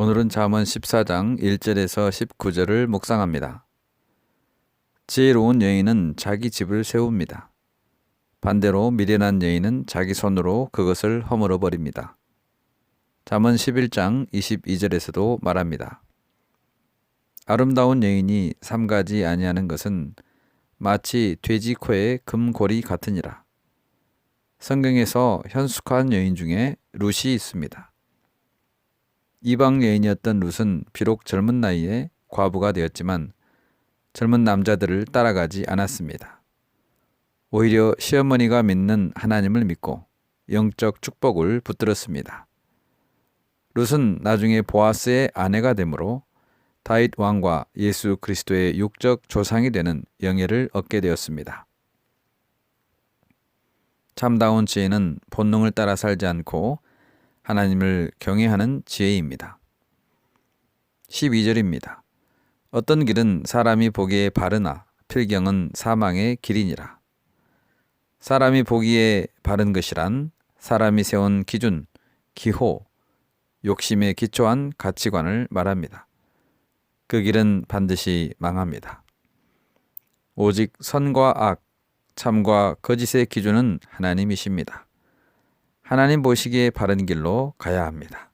오늘은 잠언 14장 1절에서 19절을 묵상합니다. 지혜로운 여인은 자기 집을 세웁니다. 반대로 미련한 여인은 자기 손으로 그것을 허물어 버립니다. 잠언 11장 22절에서도 말합니다. 아름다운 여인이 삼가지 아니하는 것은 마치 돼지 코의 금고리 같으니라. 성경에서 현숙한 여인 중에 룻이 있습니다. 이방 여인이었던 룻은 비록 젊은 나이에 과부가 되었지만 젊은 남자들을 따라가지 않았습니다. 오히려 시어머니가 믿는 하나님을 믿고 영적 축복을 붙들었습니다. 룻은 나중에 보아스의 아내가 되므로 다윗 왕과 예수 그리스도의 육적 조상이 되는 영예를 얻게 되었습니다. 참다운 지혜는 본능을 따라 살지 않고 하나님을 경외하는 지혜입니다. 12절입니다. 어떤 길은 사람이 보기에 바르나 필경은 사망의 길이니라. 사람이 보기에 바른 것이란 사람이 세운 기준, 기호, 욕심에 기초한 가치관을 말합니다. 그 길은 반드시 망합니다. 오직 선과 악, 참과 거짓의 기준은 하나님이십니다. 하나님 보시기에 바른 길로 가야 합니다.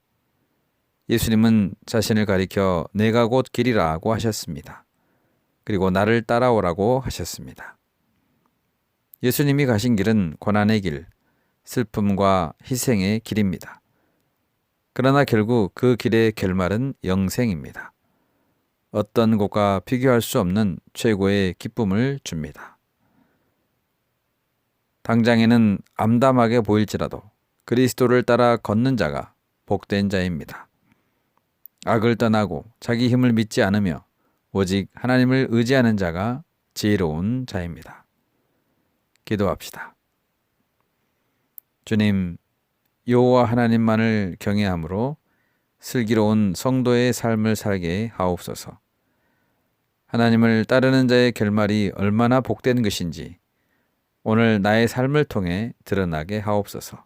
예수님은 자신을 가리켜 내가 곧 길이라고 하셨습니다. 그리고 나를 따라오라고 하셨습니다. 예수님이 가신 길은 고난의 길, 슬픔과 희생의 길입니다. 그러나 결국 그 길의 결말은 영생입니다. 어떤 곳과 비교할 수 없는 최고의 기쁨을 줍니다. 당장에는 암담하게 보일지라도 그리스도를 따라 걷는 자가 복된 자입니다. 악을 떠나고 자기 힘을 믿지 않으며 오직 하나님을 의지하는 자가 지혜로운 자입니다. 기도합시다. 주님, 여호와 하나님만을 경외함으로 슬기로운 성도의 삶을 살게 하옵소서. 하나님을 따르는 자의 결말이 얼마나 복된 것인지 오늘 나의 삶을 통해 드러나게 하옵소서.